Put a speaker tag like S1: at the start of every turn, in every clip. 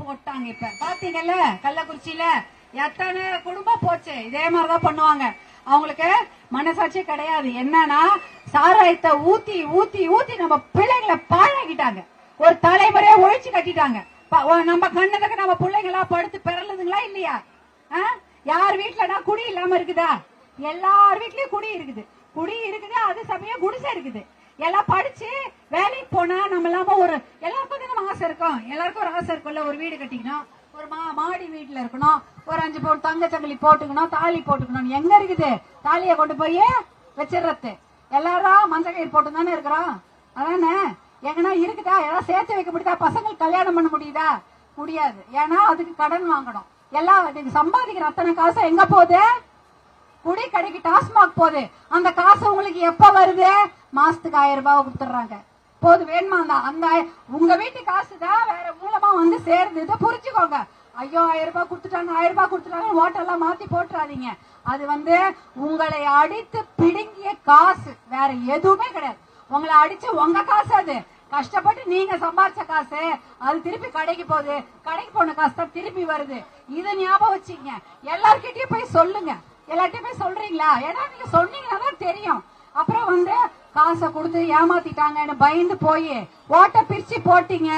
S1: போட்டாங்க இப்ப. பாத்தீங்கல்ல? கள்ளக்குறிச்சியில. எத்தனை குடும்பம் போச்சு? இதே மாதிரிதான் பண்ணுவாங்க. அவங்களுக்கு மனசாட்சி கிடையாது. என்னன்னா சாராயத்தை ஊத்தி ஊத்தி ஊத்தி நம்ம பிள்ளைங்களை பாழாக்கிட்டாங்க. ஒரு தலைமுறையா ஒழிச்சு கட்டிட்டாங்க. நம்ம கண்ணதுக்கு நம்ம பிள்ளைங்களா படுத்து பிறலுதுங்களா இல்லையா? யார் வீட்டுலனா குடி இல்லாம இருக்குதா? எல்லார் வீட்லயும் குடி இருக்குது. குடி இருக்குது அது சமயம் குடிசை இருக்குது. எல்லாம் படிச்சு வேலைக்கு போனா நம்ம இல்லாம ஒரு எல்லாருக்கும் நம்ம ஆசை இருக்கும். எல்லாருக்கும் ஒரு ஆசை இருக்கும்ல ஒரு வீடு கட்டிக்கணும் ஒரு மா மாடி வீட்டுல இருக்கணும் ஒரு அஞ்சு பவுன் தங்க சங்கிலி போட்டுக்கணும் தாலி போட்டுக்கணும் எங்க இருக்குது? தாலியை கொண்டு போய் வச்சிடறது. எல்லாரும் மஞ்சள் கயிறு போட்டு தானே இருக்கிறோம். அதானே? எங்கன்னா இருக்குதா? எல்லாம் சேர்த்து வைக்க முடியுதா? பசங்களுக்கு கல்யாணம் பண்ண முடியுதா? முடியாது. ஏன்னா அதுக்கு கடன் வாங்கணும். எல்லாம் சம்பாதிக்கிற அத்தனை காசு எங்க போகுது? குடி கடைக்கு டாஸ்மாக் போகுது அந்த காசு உங்களுக்கு எப்ப வருது? மாசத்துக்கு ஆயிரம் ரூபாய் கொடுத்துறாங்க போது வேணுமா அந்த அந்த உங்க வீட்டு காசு தான் வேற மூலமா வந்து சேருது இதை புரிஞ்சுக்கோங்க. ஐயோ ஆயிரம் ரூபாய் கொடுத்துட்டாங்க ஆயிரம் ரூபாய் கொடுத்துட்டாங்க ஓட்டெல்லாம் மாத்தி போட்டுறாதீங்க. அது வந்து உங்களை அடித்து பிடுங்கிய காசு. வேற எதுவுமே கிடையாது. உங்களை அடிச்சு உங்க காசு அது. கஷ்டப்பட்டு நீங்க சம்பாதிச்ச காசு அது திருப்பி கடைக்கு போகுது. கடைக்கு போன காசு தான் திருப்பி வருது. இதை ஞாபகம் வச்சுங்க எல்லார்கிட்டயும் போய் சொல்லுங்க. எல்லார்ட்டையும் போய் சொல்றீங்களா? ஏன்னா நீங்க சொன்னீங்கன்னா தான் தெரியும். அப்புறம் வந்து காசை கொடுத்து ஏமாத்திட்டாங்கன்னு பயந்து போய் ஓட்டை பிரிச்சு போட்டீங்க.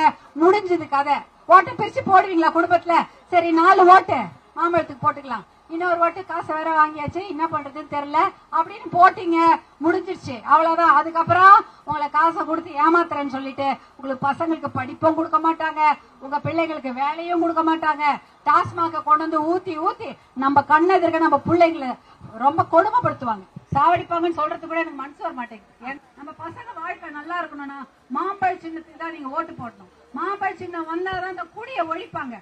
S1: முடிஞ்சது கதை. ஓட்டை பிரிச்சு போடுவீங்களா குடும்பத்துல? சரி நாலு ஓட்டு. மாம்பழத்துக்கு போட்டுக்கலாம். இன்னொரு ஓட்டு காசை வேற வாங்கியாச்சு என்ன பண்றதுன்னு தெரியல. அப்படின்னு போட்டீங்க முடிஞ்சிருச்சு. அவ்வளவுதான். அதுக்கப்புறம் உங்களை காசை கொடுத்து ஏமாத்துறேன்னு சொல்லிட்டு உங்களுக்கு பசங்களுக்கு படிப்பும் கொடுக்க மாட்டாங்க உங்க பிள்ளைங்களுக்கு வேலையும் கொடுக்க மாட்டாங்க. டாஸ்மாக கொண்டு வந்து ஊத்தி ஊத்தி நம்ம கண்ணெதிர்க்க நம்ம பிள்ளைங்களை ரொம்ப கொடுமைப்படுத்துவாங்க. சாவடிப்பாங்கன்னு சொல்றது கூட எனக்கு மனசு வர மாட்டேங்குது. ஏன்? நம்ம பசங்க வாழ்க்கை நல்லா இருக்கணும்னா மாம்பழ சின்னத்துக்கு தான் நீங்க ஓட்டு போடணும். மாம்பழ சின்னம் வந்தாதான் அந்த குடியை ஒழிப்பாங்க.